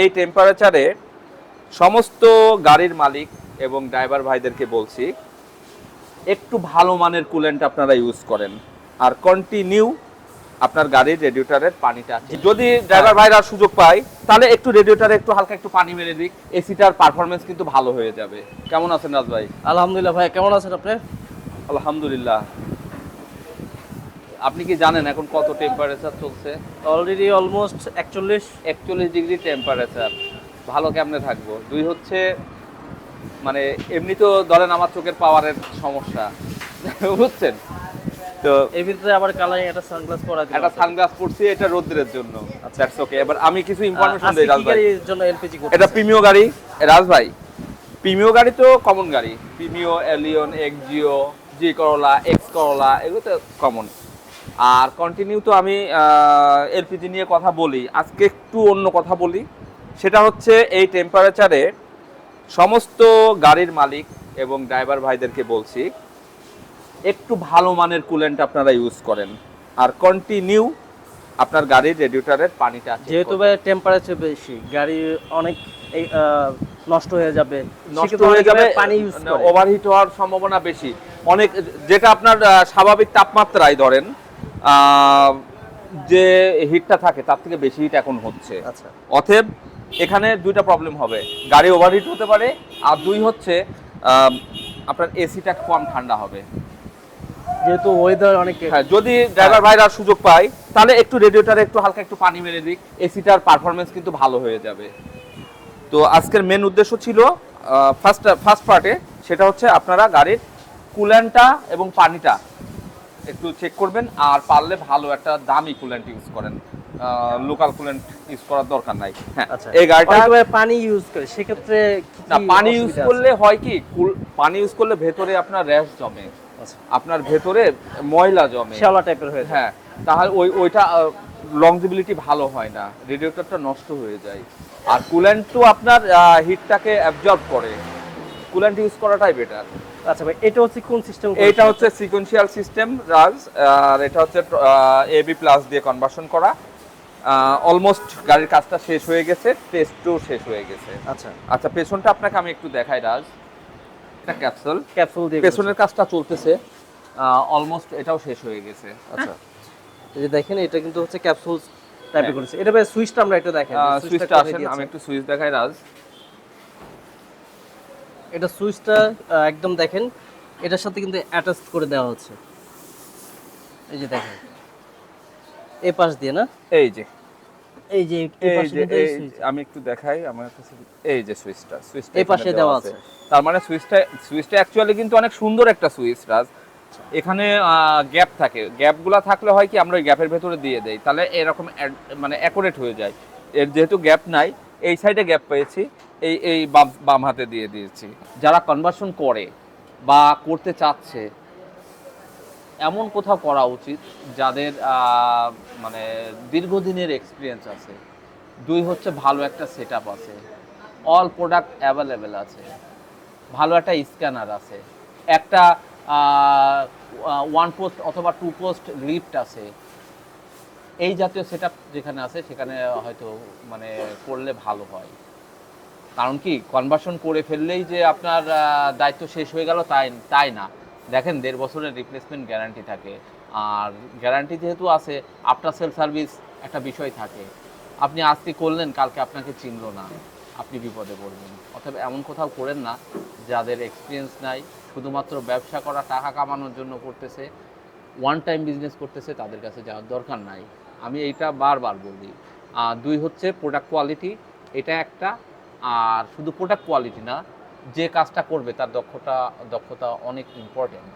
এই টেম্পারেচারে সমস্ত গাড়ির মালিক এবং ড্রাইভার ভাইদেরকে বলছি একটু ভালো মানের কুলেন্ট আপনারা ইউজ করেন। আর কন্টিনিউ আপনার গাড়ির রেডিয়েটরের পানিটা যদি ড্রাইভার ভাইরা সুযোগ পায় তাহলে একটু রেডিয়েটরে একটু হালকা একটু পানি মেরে দিক এসিটার পারফরমেন্স কিন্তু ভালো হয়ে যাবে। কেমন আছেন রাজ ভাই? আলহামদুলিল্লাহ ভাই কেমন আছেন আপনি? আলহামদুলিল্লাহ। আপনি কি জানেন এখন কত টেম্পারেচার চলছে? অলরেডি অলমোস্ট একচল্লিশ। একচল্লিশ ডিগ্রি টেম্পারেচার ভালো কেমনে থাকব? দুই হচ্ছে মানে এমনি তো ধরেন আমার চোখের পাওয়ারের সমস্যা। বুঝছেন? তো এর ভিতরে আবার কালারিং একটা সানগ্লাস পরা একটা সানগ্লাস পরছি এটা রোদ্রের জন্য। দ্যাটস ওকে এবার আমি কিছু ইনফরমেশন দিই কি রাজ ভাই জন্য এলপিজি এটা প্রিমিও গাড়ি। রাজ ভাই প্রিমিও গাড়ি তো কমন গাড়ি। প্রিমিও এলিয়ন এক্সজিও জি করলা এক্স করলা এগুলো তো কমন আর কন্টিনিউ তো আমি এলপিজি নিয়ে কথা বলি। আজকে একটু অন্য কথা বলি। সেটা হচ্ছে এই টেম্পারেচারে সমস্ত গাড়ির মালিক এবং ড্রাইভার ভাইদেরকে বলছি একটু ভালো মানের কুলেন্ট আপনারা ইউজ করেন। আর কন্টিনিউ আপনার গাড়ির রেডিয়েটরের পানিটা যেহেতু ভাই টেম্পারেচার বেশি গাড়ি অনেক নষ্ট হয়ে যাবে। নষ্ট হয়ে যাবে পানি ইউজ ওভারহিট হওয়ার সম্ভাবনা বেশি। অনেক যেটা আপনার স্বাভাবিক তাপমাত্রায় ধরেন যে হিটটা থাকে তার থেকে বেশি হিট এখন হচ্ছে। আচ্ছা। অতএব এখানে দুইটা প্রবলেম হবে। গাড়ি ওভারহিট হতে পারে আর দুই হচ্ছে আপনার এসিটা কম ঠান্ডা হবে। যেহেতু ওয়েদার অনেক হ্যাঁ যদি ড্রাইভার ভাইরা সুযোগ পায় তাহলে একটু রেডিয়েটরে একটু হালকা একটু পানি মেরে দিক এসিটার পারফরমেন্স কিন্তু ভালো হয়ে যাবে। তো আজকের মেন উদ্দেশ্য ছিল ফার্স্ট ফার্স্ট পার্টে সেটা হচ্ছে আপনারা গাড়ির কুল্যান্টটা এবং পানিটা একটু চেক করবেন আর পারলে ভালো একটা দামি কুল্যান্ট ইউজ করেন। লোকাল কুল্যান্ট ইউজ করার দরকার নাই। হ্যাঁ আচ্ছা। এই গাড়িটা পানি ইউজ করে সেক্ষেত্রে না পানি ইউজ করলে হয় কি পানি ইউজ করলে ভেতরে আপনার র্যাশ জমে। আচ্ছা। আপনার ভেতরে ময়লা জমে। শ্যাওলা টাইপের হয়ে হ্যাঁ তাহলে ওই ওইটা লংজিবিলিটি ভালো হয় না। রেডিয়েটরটা নষ্ট হয়ে যায়। আর কুল্যান্ট তো আপনার হিটটাকে অ্যাবজর্ব করে। কুল্যান্ট ইউজ করাটাই বেটার আচ্ছা ভাই এটা হচ্ছে কোন সিস্টেম এইটা হচ্ছে সিকোয়েন্সিয়াল সিস্টেম রাজ আর এটা হচ্ছে এবি প্লাস দিয়ে কনভার্সন করা। অলমোস্ট গাড়ির কাজটা শেষ হয়ে গেছে টেস্টও শেষ হয়ে গেছে। আচ্ছা। আচ্ছা পেছনটা আপনাকে আমি একটু দেখাই রাজ এটা ক্যাপসুল ক্যাপসুল দিয়ে পেছনের কাজটা চলতেছে অলমোস্ট এটাও শেষ হয়ে গেছে। আচ্ছা। এই যে দেখেন এটা কিন্তু হচ্ছে ক্যাপসুল টাইপের হ্যাঁ। করেছে। এটা ভাই সুইচটা আমরা একটু দেখেন সুইচটা আসেন আমি একটু সুইচ দেখাই রাজ এটা সুইচটা একদম দেখেন এটার সাথে কিন্তু অ্যাটাচ করে দেওয়া হচ্ছে। এই যে দেখেন এই পাশ দিয়ে না? এই যে। এই যে আমি একটু দেখাই আমার কাছে এই যে সুইচটা সুইচটা এই পাশে দেওয়া আছে। তার মানে সুইচটা সুইচটা অ্যাকচুয়ালি কিন্তু অনেক সুন্দর একটা সুইচ রাজ। এখানে গ্যাপ থাকে। গ্যাপগুলো থাকলে হয় কি আমরা ওই গ্যাপের ভেতরে দিয়ে দেই। তাহলে এরকম মানে অ্যাকুরেট হয়ে যায়। এর যেহেতু গ্যাপ নাই এই সাইডে গ্যাপ পেয়েছি। এই এই বাম বাম হাতে দিয়ে দিয়েছি। যারা কনভার্সন করে বা করতে চাচ্ছে, এমন কোথাও করা উচিত যাদের মানে দীর্ঘদিনের এক্সপিরিয়েন্স আছে। দুই হচ্ছে ভালো একটা সেট আছে। অল প্রোডাক্ট অ্যাভেলেবেল আছে। ভালো একটা স্ক্যানার আছে। একটা ওয়ান পোস্ট অথবা টু পোস্ট লিফট আছে। এই জাতীয় সেট যেখানে আছে, সেখানে হয়তো মানে করলে ভালো হয়। কারণ কি কনভার্সন করে ফেললেই যে আপনার দায়িত্ব শেষ হয়ে গেল তাই তাই না? দেখেন, দেড় বছরের রিপ্লেসমেন্ট গ্যারান্টি থাকে। আর গ্যারান্টি যেহেতু আছে আফটার সেল সার্ভিস একটা বিষয় থাকে। আপনি আজকে করলেন, কালকে আপনাকে চিনলো না। আপনি বিপদে পড়বেন। অথবা এমন কোথাও করেন না, যাদের এক্সপিরিয়েন্স নাই, শুধুমাত্র ব্যবসা করা, টাকা কামানোর জন্য করতেছে ওয়ান টাইম বিজনেস করতেছে, তাদের কাছে যাওয়ার দরকার নাই। আমি এইটা বারবার বলি। দুই হচ্ছে প্রোডাক্ট কোয়ালিটি এটা একটা। আর শুধু প্রোডাক্ট কোয়ালিটি না যে কাজটা করবে তার দক্ষতা দক্ষতা অনেক ইম্পর্টেন্ট